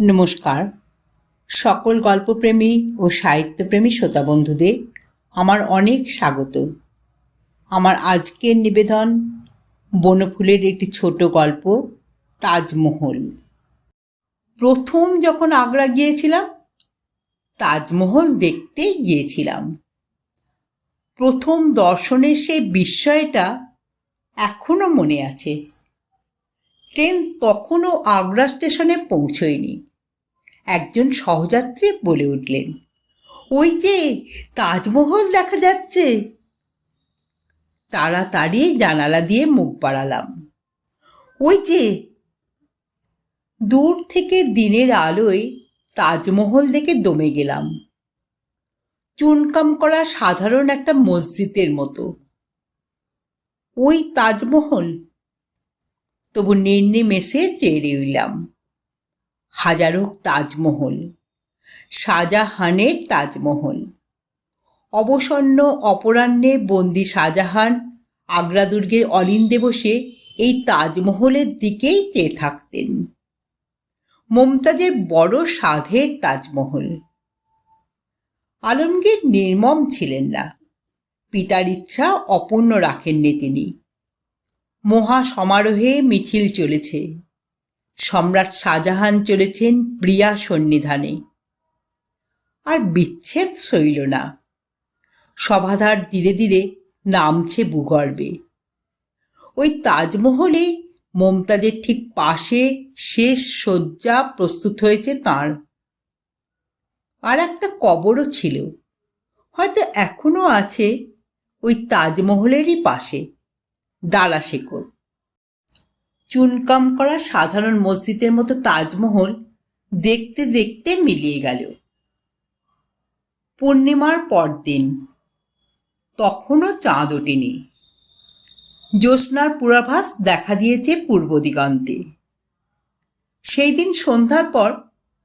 নমস্কার। সকল গল্পপ্রেমী ও সাহিত্যপ্রেমী শ্রোতা বন্ধুদের আমার অনেক স্বাগত। আমার আজকের নিবেদন বনফুলের একটি ছোট গল্প, তাজমহল। প্রথম যখন আগ্রা গিয়েছিলাম, তাজমহল দেখতে গিয়েছিলাম। প্রথম দর্শনের সেই বিস্ময়টা এখনও মনে আছে। ট্রেন তখনও আগ্রা স্টেশনে পৌঁছয়নি। একজন সহযাত্রী বলে উঠলেন। ওই যে তাজমহল দেখা যাচ্ছে। তাড়াতাড়ি জানালা দিয়ে মুখ বাড়ালাম। ওই যে দূর থেকে দিনের আলোয় তাজমহল দেখে দমে গেলাম। চুনকাম করা সাধারণ একটা মসজিদের মতো। ওই তাজমহল। তবু নেন্নে মেসে চেয়ে রইলাম। হাজারো তাজমহল। শাহজাহানের তাজমহল। অবসন্ন অপরাহ্নে বন্দি শাহজাহান আগ্রা দুর্গের অলিন্দে বসে এই তাজমহলের দিকেই চেয়ে থাকতেন। মমতাজের বড় সাধের তাজমহল। আলমগীর নির্মম ছিলেন না। পিতার ইচ্ছা অপূর্ণ রাখেননি তিনি। মহা সমারোহে মিছিল চলেছে। সম্রাট শাহজাহান চলেছেন প্রিয়া সন্নিধানে। আর বিচ্ছেদ সইল না। সভাধার ধীরে ধীরে নামছে ভূগর্ভে। ওই তাজমহলে মমতাজের ঠিক পাশে শেষ শয্যা প্রস্তুত হয়েছে তার। আর একটা কবরও ছিল। হয়তো এখনও আছে ওই তাজমহলেরই পাশে শেকড় চুনকাম করা সাধারণ মসজিদের মতো তাজমহল দেখতে দেখতে মিলিয়ে গেল। পূর্ণিমার পরদিন। তখনও চাঁদ ওঠেনি। জ্যোৎস্নার পূর্বাভাস দেখা দিয়েছে পূর্ব দিগন্তে। সেই দিন সন্ধ্যার পর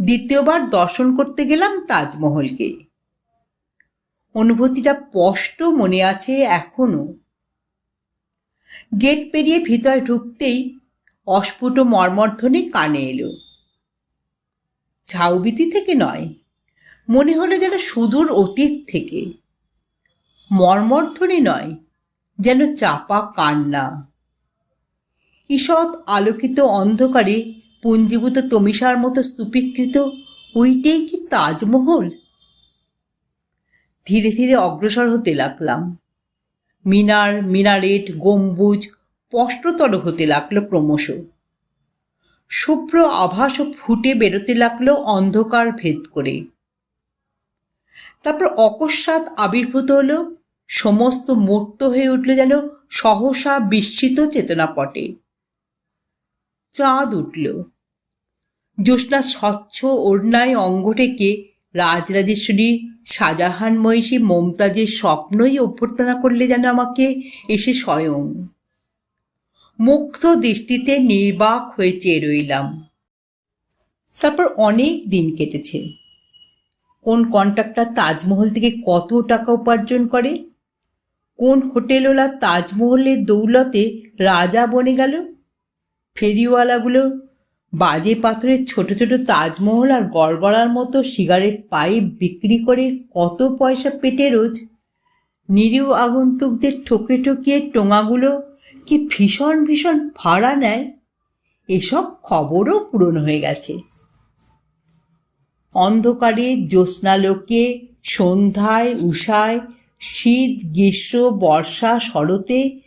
দ্বিতীয়বার দর্শন করতে গেলাম তাজমহলকে। অনুভূতিটা স্পষ্ট মনে আছে এখনও গেট পেরিয়ে ভিতরে ঢুকতেই অস্ফুট মর্মর্ধ্বনি কানে এলো। ঝাউবিতি থেকে নয়, মনে হলো যেন সুদূর অতীত থেকে। মর্মর্ধ্বনি নয়, যেন চাপা কান্না। ঈষৎ আলোকিত অন্ধকারে পুঞ্জীভূত তমিসার মতো স্তূপীকৃত ওইটাই কি তাজমহল? ধীরে ধীরে অগ্রসর হতে লাগলাম। মিনার, মিনারেট, গম্বুজ স্পষ্টতর হতে লাগল ক্রমশ। শুভ্র আভাসও ফুটে বেরোতে লাগল অন্ধকার ভেদ করে। তারপর অকস্মাৎ আবির্ভূত হলো, সমস্ত মূর্ত হয়ে উঠল যেন সহসা বিস্মিত চেতনাপটে চাঁদ উঠল। জ্যোৎস্না স্বচ্ছ ওড়নায় অঙ্গ থেকে রাজরাজেশ্বরী শাহজাহান মহিষী মমতাজের স্বপ্নই অভ্যর্থনা করলে যেন আমাকে এসে স্বয়ং মুগ্ধ দৃষ্টিতে নির্বাক হয়ে চেয়ে রইলাম। তারপর অনেক দিন কেটেছে। কোন কন্ট্রাক্টর তাজমহল থেকে কত টাকা উপার্জন করে? কোন হোটেলওয়ালা তাজমহলের দৌলতে রাজা বনে গেল? ফেরিওয়ালাগুলো বাজে পাথরের ছোট ছোট তাজমহল আর গড়গড়ার মতো সিগারেট পাইপ বিক্রি করে কত পয়সা পেটে রোজ? নিরীহ আগন্তুকদের ঠকে ঠকিয়ে টোঙাগুলো কি ভীষণ ভীষণ ভাড়া নেয়? এসব খবরও পূরণ হয়ে গেছে। অন্ধকারে জ্যোৎস্নালোকে, সন্ধ্যায়, উষায়, শীত, গ্রীষ্ম, বর্ষা, শরতে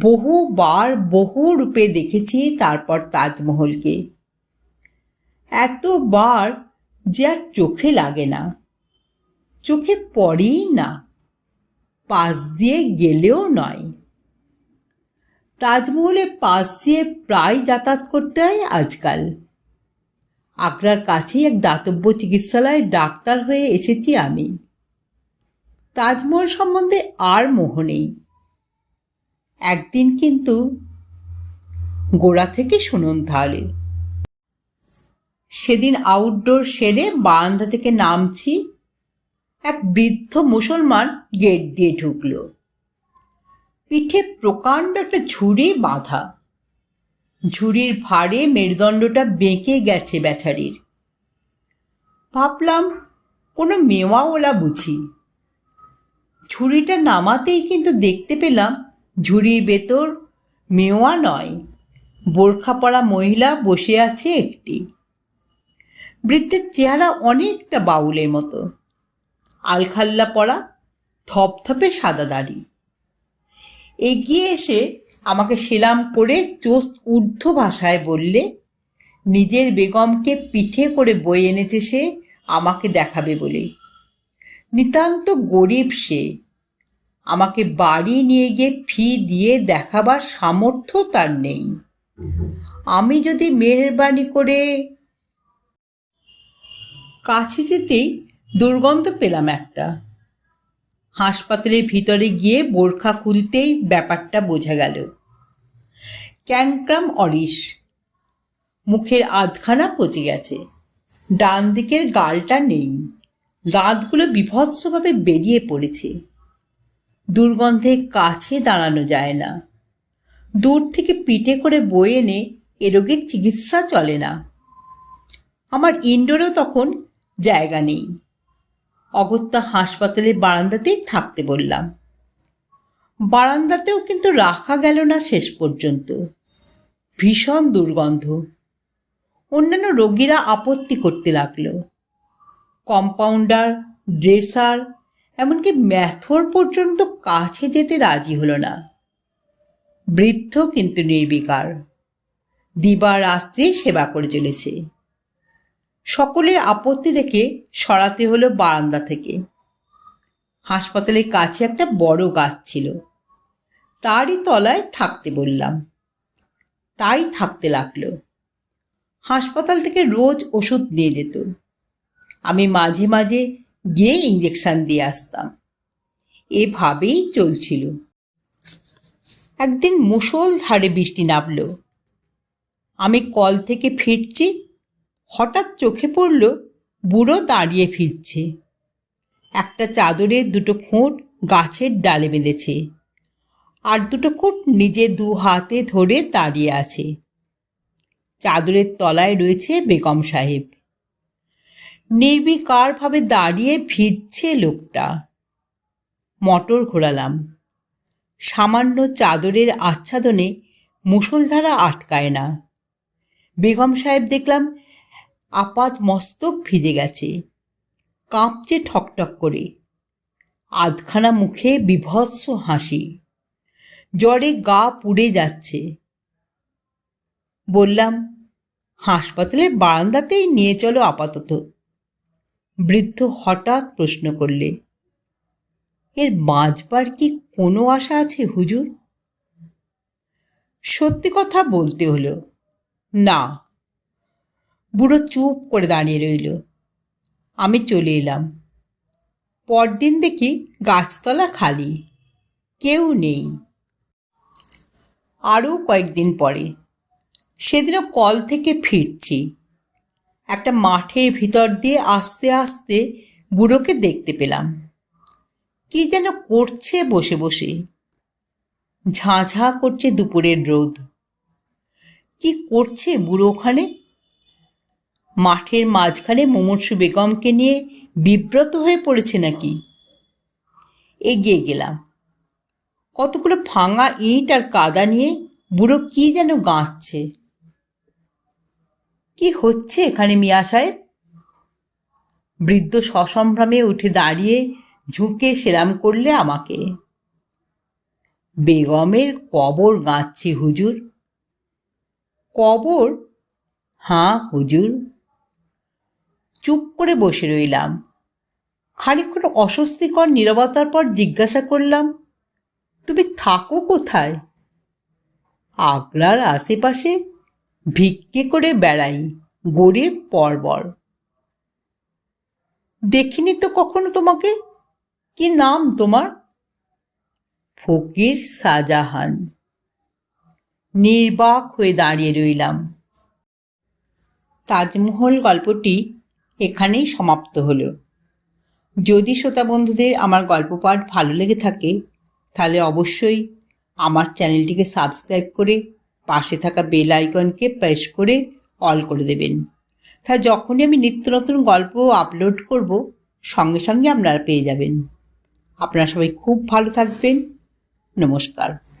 বহুবার বহু রূপে দেখেছি তারপর তাজমহলকে। এতবার যে আর চোখে লাগে না। চোখে পড়েই না। পাশ দিয়ে গেলেও নয়। তাজমহলের পাশ দিয়ে প্রায় যাতায়াত করতে হয় আজকাল। আগ্রার কাছেই এক দাতব্য চিকিৎসালয়ে ডাক্তার হয়ে এসেছি আমি। তাজমহল সম্বন্ধে আর মোহ নেই। একদিন কিন্তু গোড়া থেকে শুনুন তাহলে। সেদিন আউটডোর সেরে বারান্দা থেকে নামছি, এক বৃদ্ধ মুসলমান গেট দিয়ে ঢুকলো। পিঠে প্রকাণ্ড একটা ঝুড়ি বাঁধা। ঝুড়ির ভারে মেরুদণ্ডটা বেঁকে গেছে বেচারির। ভাবলাম, কোনো মেওয়াওলা বুঝি। ঝুড়িটা নামাতেই কিন্তু দেখতে পেলাম, ঝুড়ির ভেতর মেওয়া নয় বোরখা পরা মহিলা বসে আছে একটি। বৃদ্ধের চেহারা অনেকটা বাউলের মতো। আলখাল্লা পরা থপথপে সাদা দাড়ি। এগিয়ে এসে আমাকে সেলাম করে চোস্ত ঊর্ধ্ব ভাষায় বললে, নিজের বেগমকে পিঠে করে বয়ে এনেছে সে, আমাকে দেখাবে বলে। নিতান্ত গরিব সে। আমাকে বাড়ি নিয়ে গিয়ে ফি দিয়ে দেখাবার সামর্থ্য তার নেই। আমি যদি মেহরবানি করে কাছে যেতেই দুর্গন্ধ পেলাম একটা। হাসপাতালের ভিতরে গিয়ে বোরখা খুলতেই ব্যাপারটা বোঝা গেল। ক্যাংক্রাম অরিস মুখের আধখানা পচে গেছে। ডান দিকের গালটা নেই। দাঁতগুলো বিভৎসভাবে বেরিয়ে পড়েছে। দুর্গন্ধে কাছে দাঁড়ানো যায় না। দূর থেকে পিঠে করে বয়ে এনে এ রোগের চিকিৎসা চলে না। আমার ইনডোরেও তখন জায়গা নেই। অগত্যা হাসপাতালের বারান্দাতেই থাকতে বললাম। বারান্দাতেও কিন্তু রাখা গেল না শেষ পর্যন্ত। ভীষণ দুর্গন্ধ। অন্যান্য রোগীরা আপত্তি করতে লাগল। কম্পাউন্ডার, ড্রেসার, এমনকি ম্যাথর পর্যন্ত কাছে যেতে রাজি হলো না। বৃদ্ধ কিন্তু নির্বিকার। দিবা রাত্রি সেবা করে চলেছে। সকলের আপত্তি দেখে সরাতে হলো বারান্দা থেকে। হাসপাতালের কাছে একটা বড় গাছ ছিল। তারই তলায় থাকতে বললাম। তাই থাকতে লাগল। হাসপাতাল থেকে রোজ ওষুধ নিয়ে যেত। আমি মাঝে মাঝে গিয়ে ইঞ্জেকশান দিয়ে আসতাম। এভাবেই চলছিল। একদিন মুসল ধারে বৃষ্টি নামল। আমি কল থেকে ফিরছি হঠাৎ চোখে পড়ল বুড়ো দাঁড়িয়ে ফিরছে। একটা চাদরের দুটো খুঁট গাছের ডালে বেঁধেছে আর দুটো খুঁট নিজে দু হাতে ধরে দাঁড়িয়ে আছে। চাদরের তলায় রয়েছে বেগম সাহেব। নির্বিকারভাবে দাঁড়িয়ে ভিজছে লোকটা। মটর ঘোরালাম। সামান্য চাদরের আচ্ছাদনে মুষলধারা আটকায় না। বেগম সাহেব দেখলাম আপাত মস্তক ভিজে গেছে। কাঁপছে ঠকঠক করে। আধখানা মুখে বিভৎস হাসি। জ্বরে গা পুড়ে যাচ্ছে। বললাম, হাসপাতালের বারান্দাতেই নিয়ে চলো আপাতত। বৃদ্ধ হঠাৎ প্রশ্ন করলে, এর বাঁচবার কি কোনো আশা আছে হুজুর? সত্যি কথা বলতে হলো, না। বুড়ো চুপ করে দাঁড়িয়ে রইল। আমি চলে এলাম। পরদিন দেখি গাছতলা খালি। কেউ নেই। আরও কয়েকদিন পরে। সেদিনও কল থেকে ফিরছি। একটা মাঠের ভিতর দিয়ে আস্তে আস্তে বুড়োকে দেখতে পেলাম। কি যেন করছে বসে বসে। ঝাঁঝা করছে দুপুরের রোদ। কি করছে বুড়ো ওখানে? মাঠের মাঝখানে মুমূর্ষু বেগমকে নিয়ে বিব্রত হয়ে পড়েছে নাকি? এগিয়ে গেলাম। কতগুলো ভাঙা ইট আর কাদা নিয়ে বুড়ো কি যেন গাঁচ্ছে কি হচ্ছে এখানে মিয়া সাহেব? বৃদ্ধ সসম্ভ্রমে উঠে দাঁড়িয়ে ঝুঁকে সেরাম করলে আমাকে। বেগমের কবর গাঁচ্ছি হুজুর। কবর? হাঁ হুজুর। চুপ করে বসে রইলাম। খানিকক্ষণ অস্বস্তিকর নীরবতার পর জিজ্ঞাসা করলাম, তুমি থাকো কোথায়? আগ্রার আশেপাশে ভিক্ষে করে বেড়াই গরিব পরবর। দেখিনি তো কখনো তোমাকে? কি নাম তোমার? ফকির শাহজাহান। নির্বাক হয়ে দাঁড়িয়ে রইলাম। তাজমহল গল্পটি এখানেই সমাপ্ত হলো। যদি শ্রোতা বন্ধুদের আমার গল্প পাঠ ভালো লেগে থাকে, তাহলে অবশ্যই আমার চ্যানেলটিকে সাবস্ক্রাইব করে পাশে থাকা বেল আইকনকে প্রেস করে অল করে দেবেন। তা যখনই আমি নিত্য নতুন গল্প আপলোড করব, সঙ্গে সঙ্গে আপনারা পেয়ে যাবেন। আপনারা সবাই খুব ভালো থাকবেন। নমস্কার।